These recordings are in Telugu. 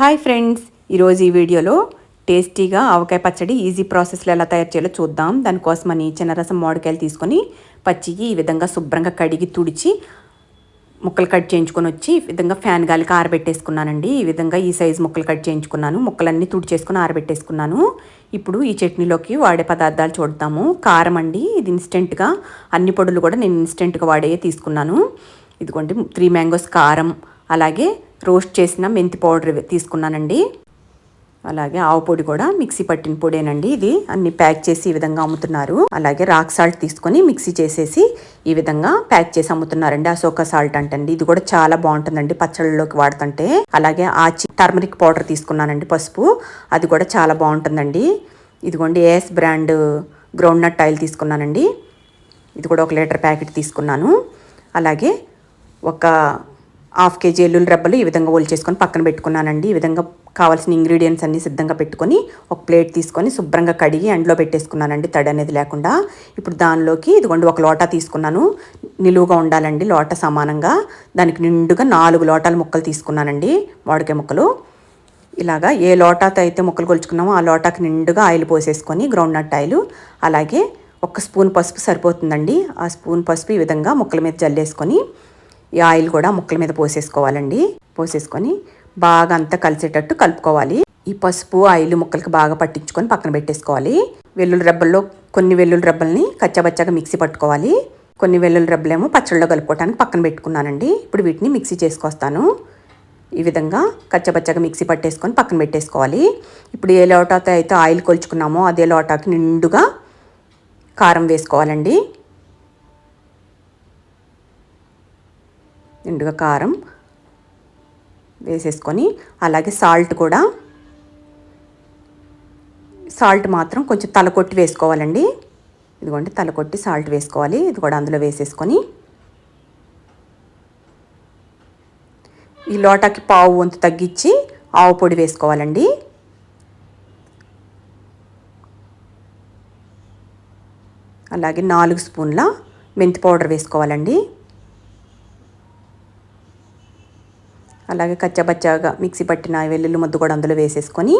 హాయ్ ఫ్రెండ్స్ ఈరోజు ఈ వీడియోలో టేస్టీగా ఆవకాయ పచ్చడి ఈజీ ప్రాసెస్లో ఎలా తయారు చేయాలో చూద్దాం. దానికోసమని చిన్నరసం మామిడికాయలు తీసుకొని పచ్చికి ఈ విధంగా శుభ్రంగా కడిగి తుడిచి ముక్కలు కట్ చేయించుకొని వచ్చి ఈ విధంగా ఫ్యాన్ గాలికి ఆరబెట్టేసుకున్నానండి. ఈ విధంగా ఈ సైజు ముక్కలు కట్ చేయించుకున్నాను. ముక్కలన్నీ తుడిచేసుకుని ఆరబెట్టేసుకున్నాను. ఇప్పుడు ఈ చట్నీలోకి వాడే పదార్థాలు చూడతాము కారం అండి ఇది ఇన్స్టెంట్గా అన్ని పొడులు కూడా నేను ఇన్స్టెంట్గా వాడే తీసుకున్నాను. ఇదిగోండి త్రీ మ్యాంగోస్ కారం అలాగే రోస్ట్ చేసిన మెంతి పౌడర్ తీసుకున్నానండి. అలాగే ఆవు పొడి కూడా మిక్సీ పట్టిన పొడేనండి ఇది. అన్ని ప్యాక్ చేసి ఈ విధంగా అమ్ముతున్నారు. అలాగే రాక్ సాల్ట్ తీసుకొని మిక్సీ చేసేసి ఈ విధంగా ప్యాక్ చేసి అమ్ముతున్నారండి. అశోక సాల్ట్ అంటండి. ఇది కూడా చాలా బాగుంటుందండి పచ్చళ్ళలోకి వాడుతుంటే. అలాగే ఆచి టర్మరిక్ పౌడర్ తీసుకున్నానండి పసుపు. అది కూడా చాలా బాగుంటుందండి. ఇదిగోండి A S brand groundnut oil తీసుకున్నానండి. ఇది కూడా ఒక లీటర్ ప్యాకెట్ తీసుకున్నాను. అలాగే ఒక హాఫ్ కేజీ ఎల్లుల్లి రెబ్బలు ఈ విధంగా చేసుకొని పక్కన పెట్టుకున్నానండి. ఈ విధంగా కావాల్సిన ఇంగ్రీడియంట్స్ అన్నీ సిద్ధంగా పెట్టుకొని ఒక ప్లేట్ తీసుకొని శుభ్రంగా కడిగి ఎండలో పెట్టేసుకున్నానండి తడి అనేది లేకుండా. ఇప్పుడు దానిలోకి ఇదిగోండి ఒక లోటా తీసుకున్నాను. నిలువుగా ఉండాలండి లోట సమానంగా. దానికి నిండుగా నాలుగు లోటాల ముక్కలు తీసుకున్నానండి మామిడికాయ ముక్కలు. ఇలాగా ఏ లోటాతో అయితే ముక్కలు కొలుచుకున్నామో ఆ లోటాకి నిండుగా ఆయిల్ పోసేసుకొని గ్రౌండ్ నట్ ఆయిల్. అలాగే ఒక స్పూన్ పసుపు సరిపోతుందండి. ఆ స్పూన్ పసుపు ఈ విధంగా ముక్కల మీద జల్లేసుకొని ఈ ఆయిల్ కూడా ముక్కల మీద పోసేసుకోవాలండి. పోసేసుకొని బాగా అంతా కలిసేటట్టు కలుపుకోవాలి. ఈ పసుపు ఆయిల్ ముక్కలకి బాగా పట్టించుకొని పక్కన పెట్టేసుకోవాలి. వెల్లుల్లి రబ్బల్లో కొన్ని వెల్లుల్లి రబ్బల్ని కచ్చబచ్చగా మిక్సీ పట్టుకోవాలి. కొన్ని వెల్లుల్లి రబ్బలేమో పచ్చళ్ళలో కలుపుకోవడానికి పక్కన పెట్టుకున్నానండి. ఇప్పుడు వీటిని మిక్సీ చేసుకొస్తాను. ఈ విధంగా కచ్చబచ్చగా మిక్సీ పట్టేసుకొని పక్కన పెట్టేసుకోవాలి. ఇప్పుడు ఏ లోటాతో అయితే ఆయిల్ కొలుచుకున్నామో అదే లోటాకి నిండుగా కారం వేసుకోవాలండి. నిండుగా కారం వేసేసుకొని అలాగే సాల్ట్ కూడా. సాల్ట్ మాత్రం కొంచెం తలకొట్టి వేసుకోవాలండి. ఇదిగోండి తలకొట్టి సాల్ట్ వేసుకోవాలి. ఇది కూడా అందులో వేసేసుకొని. ఈ లోటాకి పావు వంతు తగ్గించి ఆవు పొడి వేసుకోవాలండి. అలాగే నాలుగు స్పూన్ల మెంతి పౌడర్ వేసుకోవాలండి. అలాగే కచ్చబచ్చాగా మిక్సీ పట్టిన వెల్లుల్లి ముద్దు కూడా అందులో వేసేసుకొని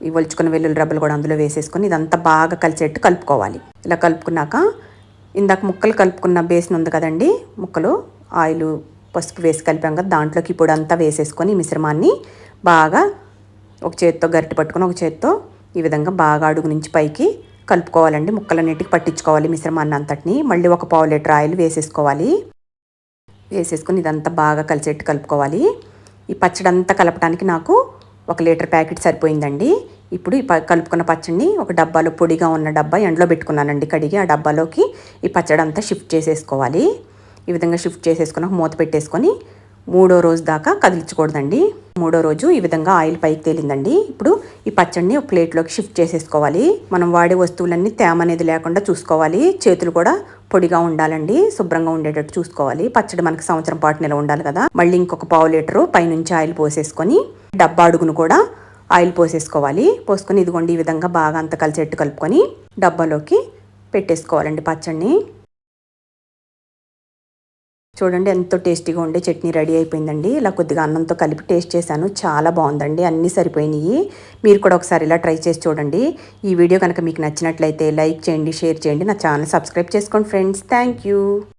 ఈ ఒలుచుకున్న వెల్లుల్లి రబ్బలు కూడా అందులో వేసేసుకొని ఇదంతా బాగా కలిసేట్టు కలుపుకోవాలి. ఇలా కలుపుకున్నాక ఇందాక ముక్కలు కలుపుకున్న బేసిన్ ఉంది కదండి ముక్కలు ఆయిల్ పసుపు వేసి కలిపాం కదా దాంట్లోకి ఇప్పుడు అంతా వేసేసుకొని మిశ్రమాన్ని బాగా ఒక చేత్తో గరిటె పట్టుకొని ఒక చేత్తో ఈ విధంగా బాగా అడుగు నుంచి పైకి కలుపుకోవాలండి. ముక్కలన్నిటికి పట్టించుకోవాలి మిశ్రమాన్ని అంతటిని. మళ్ళీ ఒక పావు లీటర్ ఆయిల్ వేసేసుకోవాలి. వేసేసుకొని ఇదంతా బాగా కలిసేట్టు కలుపుకోవాలి. ఈ పచ్చడి అంతా కలపడానికి నాకు ఒక లీటర్ ప్యాకెట్ సరిపోయిందండి. ఇప్పుడు ఈ కలుపుకున్న పచ్చడిని ఒక డబ్బాలో పొడిగా ఉన్న డబ్బా ఎండలో పెట్టుకున్నానండి కడిగి ఆ డబ్బాలోకి ఈ పచ్చడి అంతా షిఫ్ట్ చేసేసుకోవాలి. ఈ విధంగా షిఫ్ట్ చేసేసుకుని మూత పెట్టేసుకొని మూడో రోజు దాకా కదిలించకూడదండి. మూడో రోజు ఈ విధంగా ఆయిల్ పైకి తేలిందండి. ఇప్పుడు ఈ పచ్చడిని ఒక ప్లేట్లోకి షిఫ్ట్ చేసేసుకోవాలి. మనం వాడే వస్తువులన్నీ తేమ అనేది లేకుండా చూసుకోవాలి. చేతులు కూడా పొడిగా ఉండాలండి శుభ్రంగా ఉండేటట్టు చూసుకోవాలి. పచ్చడి మనకి సంవత్సరం పాటు నిల ఉండాలి కదా. మళ్ళీ ఇంకొక పావు లీటరు పైనుంచి ఆయిల్ పోసేసుకొని డబ్బా అడుగును కూడా ఆయిల్ పోసేసుకోవాలి. పోసుకొని ఇదిగోండి ఈ విధంగా బాగా అంత కలిసేట్టు కలుపుకొని డబ్బాలోకి పెట్టేసుకోవాలండి పచ్చడిని. చూడండి ఎంతో టేస్టీగా ఉండే చట్నీ రెడీ అయిపోయిందండి. ఇలా కొద్దిగా అన్నంతో కలిపి టేస్ట్ చేశాను. చాలా బాగుందండి. అన్నీ సరిపోయినాయి. మీరు కూడా ఒకసారి ఇలా ట్రై చేసి చూడండి. ఈ వీడియో కనుక మీకు నచ్చినట్లయితే లైక్ చేయండి షేర్ చేయండి. నా ఛానల్ సబ్స్క్రైబ్ చేసుకోండి ఫ్రెండ్స్. Thank you.